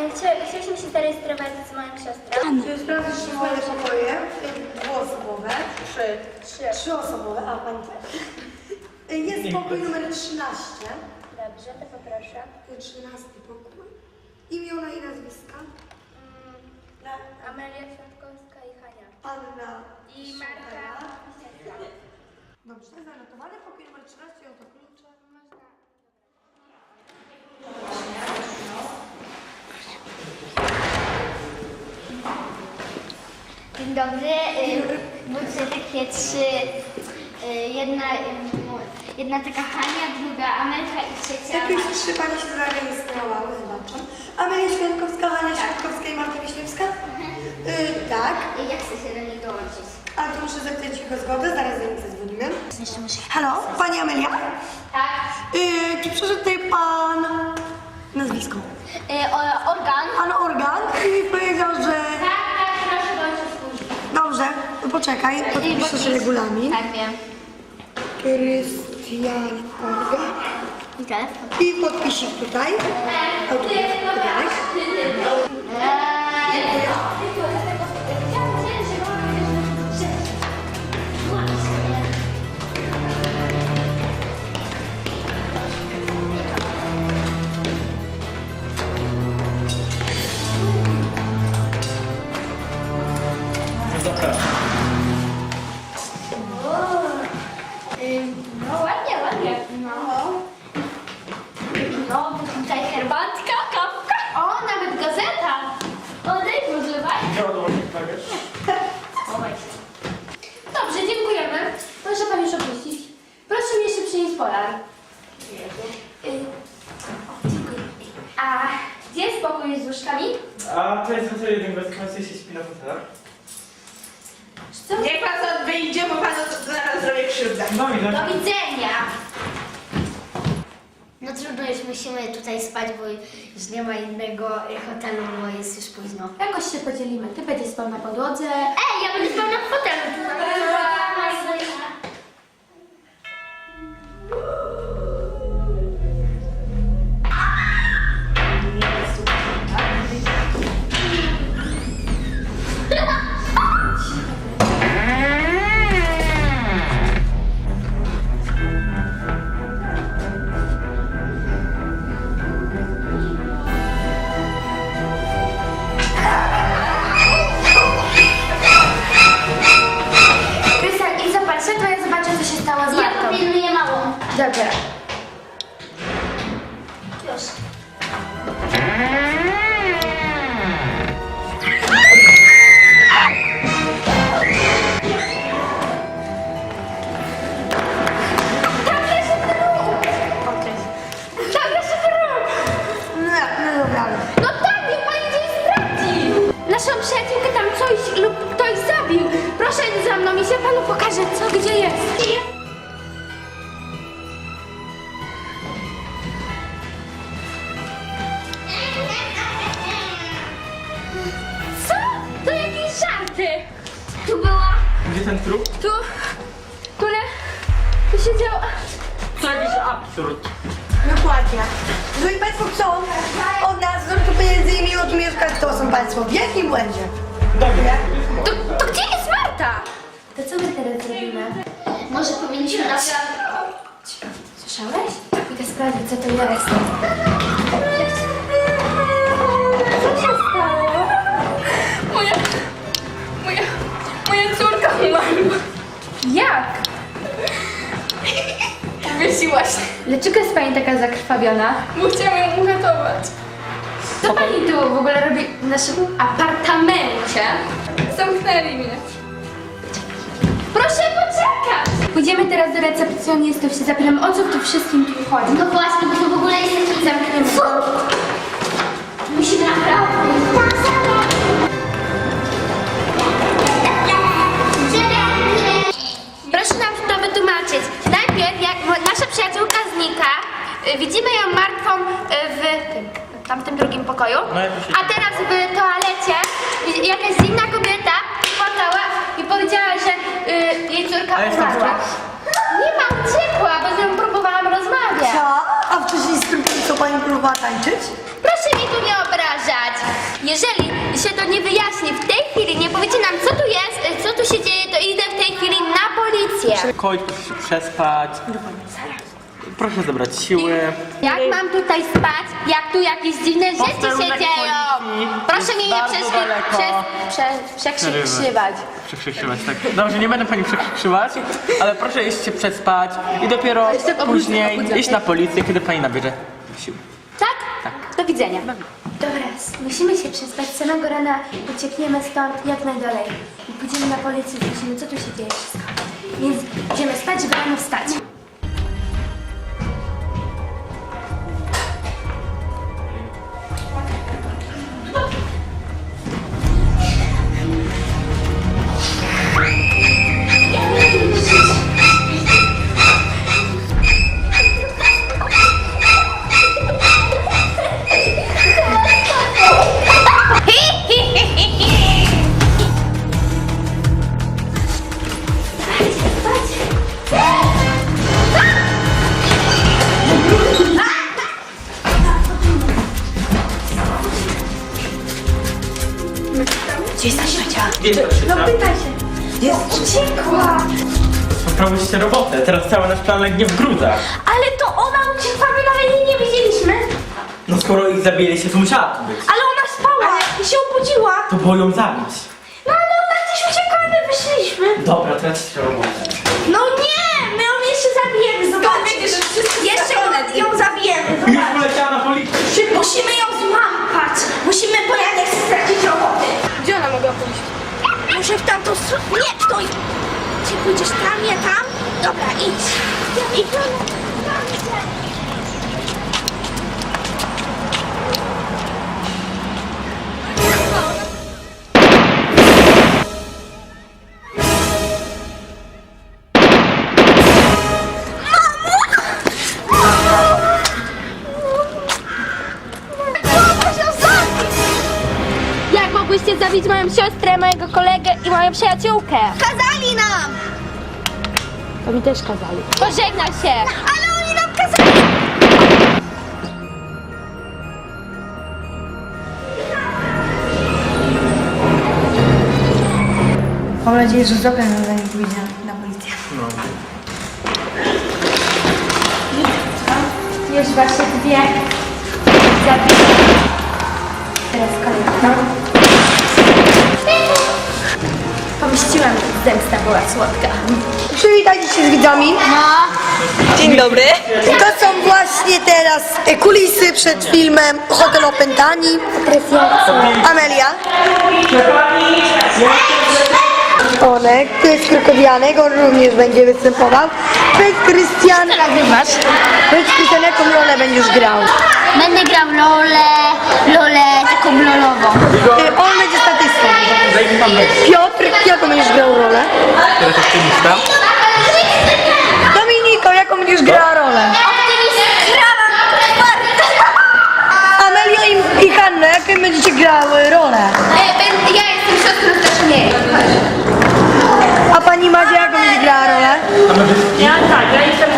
chcieliśmy się zarejestrować z moją siostrą. Czy sprawdzisz moje pokoje? Dwuosobowe. Trzy. Trzy. Trzyosobowe, a pani też. Jest pokój numer 13. Dobrze, to poproszę. 13 pokój. Imiona i nazwiska? Mm, Na Amelia Kwiatkowska i Hania. Anna I Marta. Dobrze, zanotowane. Pokój numer 13, oto Dzień dobry. Y, takie trzy. y, Jedna, y, jedna taka Hania, druga Amelka i trzecia Jakieś Marta. trzy pani się zarejestrowały, zobaczę. Amelia Świętkowska, Hania Świętkowska i Marta Wiśniewska? Y, tak. Y, Jak chcę się do nich dołączyć? A to muszę zapytać ich o zgodę, zaraz do nich zadzwonimy. Halo, pani Amelia? Tak. Y, czy przyszedł tutaj pan... nazwisko? Y, Organ. Pan Organ i powiedział, że... Tak, tak, proszę dołączyć później. Dobrze, to poczekaj, podpiszę podpis. sobie regulamin. Tak, wiem. Krystian. I telefon. I podpisik tutaj. Autograf. No No. Tutaj herbatka, kawka. O, nawet gazeta. O, daj używaj. Schowaj się. Dobrze, dziękujemy. Proszę Pan już opuścić. Proszę mi jeszcze przynieść polar. Y, o, dziękuję. A gdzie jest pokój z łóżkami? A to jest hotel jeden bez klasy się śpi na fotelach. Co? Niech pan stąd wyjdzie, bo panu zaraz zrobię krzywdę. No i Do no. widzenia. No już musimy tutaj spać, bo już nie ma innego hotelu, bo jest już późno. Jakoś się podzielimy. Ty będziesz spał na podłodze. Ej, ja będę spał na fotelu. Pokażę, co gdzie jest. Co? To jakieś żarty. Tu była. Gdzie ten trup? Tu, tu, le, tu siedział... To jakiś absurd. Dokładnie. Jeżeli Państwo chcą od nas zwrotu pieniędzy i miło tu mieszkać, to są Państwo w wielkim błędzie. Dobrze. To, to gdzie jest Marta? To co my teraz zrobimy? Może powinniśmy nas... Słyszałeś? Pójdę sprawdzić, co to jest. Co się stało? Moja... Moja... Moja córka umarła. Jak? Uwiesiła się. Dlaczego jest pani taka zakrwawiona? Bo chciałam ją uratować. Co pani tu w ogóle robi w naszym apartamencie? Zamknęli mnie. Proszę poczekać! Pójdziemy teraz do recepcjonistów, się zapytam, o co w tym wszystkim tu chodzi. No właśnie, bo to w ogóle jest taki Zamkniemy. Musimy naprawdę... Proszę nam to wytłumaczyć. Najpierw, jak nasza przyjaciółka znika, y, widzimy ją martwą y, w tym, tamtym drugim pokoju, No, jakoś się- a teraz w toalecie y, jakaś inna kobieta płakała i powiedziała, że jej córka A jest tam umarła. Nie ma, uciekła, bo z nią próbowałam rozmawiać. Co? A wcześniej z tym, co Pani próbowała tańczyć? Proszę mnie tu nie obrażać. Jeżeli się to nie wyjaśni w tej chwili, nie powiecie nam co tu jest, co tu się dzieje, to idę w tej chwili na policję. Koń, proszę się przespać. Proszę zebrać siły. Jak mam tutaj spać, jak tu jakieś dziwne rzeczy się Posterunek dzieją? policji Proszę jest mnie nie bardzo przekrzy- daleko. przez, prze, przekrzykiwać. Przekrzykiwać, tak. Dobrze, nie będę pani przekrzykiwać, ale proszę iść się przespać i dopiero później iść na policję, kiedy pani nabierze sił. Tak? Tak. Do widzenia. Dobra, musimy się przespać. Samego rana uciekniemy stąd jak najdalej. I pójdziemy na policję, zobaczymy co tu się dzieje wszystko. Więc idziemy spać, żeby rano wstać. Gdzie jest No Krzysia? pytaj się. Jest uciekła. Poprawiłyście robotę, teraz cały nasz plan legnie w gruzach. Ale to ona uciekła, my nawet jej nie widzieliśmy. No skoro ich zabiliście, to musiała tu być. Ale ona spała i się obudziła. To było ją zabić. No ale ona gdzieś uciekła, my wyszliśmy. Dobra, tracicie robotę. No nie, my ją jeszcze zabijemy, zobacz. Jeszcze ją, ją zabijemy, Już zobacz. poleciała na policję. Musimy ją złapać. Musimy, bo Muszę w tamtą stronę. Nie, stój. Pójdziesz tam, ja tam? Dobra, idź. Jak zabić moją siostrę, i moją przyjaciółkę? Kazali nam! To mi też kazali. Pożegnaj się! Ale oni nam kazali! Mam nadzieję, że Zofia nam zanim pójdzie na policję. Już właśnie dwie zabiję. Teraz kolejna. Pomściłam, zemsta była słodka. Przywitajcie się z widzami. Dzień dobry. I to są właśnie teraz e, kulisy przed filmem Hotel Opętani. Amelia. Onek, to jest Krokowianek, on również będzie występował. To jest Krystian. Nagrywasz? To jest Krystian, jaką rolę będziesz grał? Będę grał rolę, rolę taką lolową. E, On. Piotr, jaką będziesz grał rolę? Teraz optymista. Dominiko, jaką będziesz grała rolę? Amelio i, i Hanna, jaką będziecie grały rolę? Ja jestem siostrą też nie. A pani Madzia, jaką będzie grała rolę? A Ja tak, ja jestem